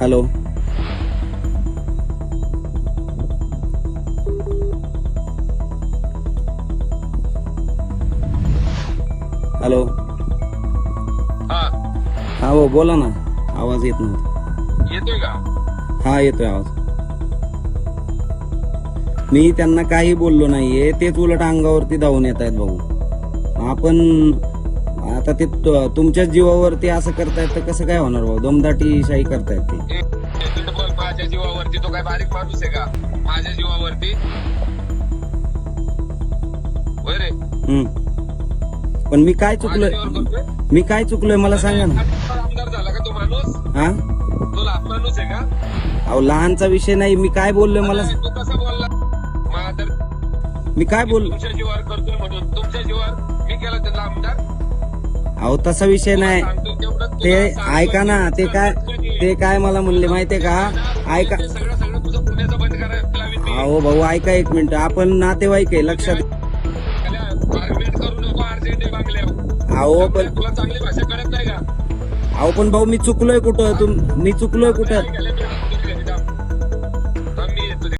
Hello. Hello. हा. हा हो बोला ना. आवाज येत नव्हता. येतोय का? हा येतोय आवाज. मी त्यांना काही बोललो नाहीये तेच उलट अंगावरती धावून येत आहेत भाऊ. आपण आता ते तु- तुमच्याच जीवावरती असं करतायत तर कसं काय होणार भाऊ? दमदाटी शाही करतायत ते. माझ्या जीवावरती तो काय बारीक माणूस आहे का? माझ्या जीवावरती? होय रे. हम्म. पण मी काय माझ्या चुकलोय? करतोय? मी काय चुकलोय मला सांगा ना. तुला आमदार झाला का तो माणूस? हा? तो लहान माणूस आहे का? अहो लहानचा विषय नाही. मी काय बोललोय मला अरे, तो कसा बोलला? मला तर मी काय बोल तुमच्या जीवावर करतोय म्हणून. तुमच्या जीवावर मी केला त्याला अहो तसा विषय नाही. ते ऐका ना ते काय? ते काय मला म्हणले माहितीये का? ऐका. अहो भाऊ ऐका एक मिनिट. आपण नातेवाईक आहे लक्षात अहो पण अहो पण भाऊ मी चुकलोय कुठं? तुम मी चुकलोय कुठं?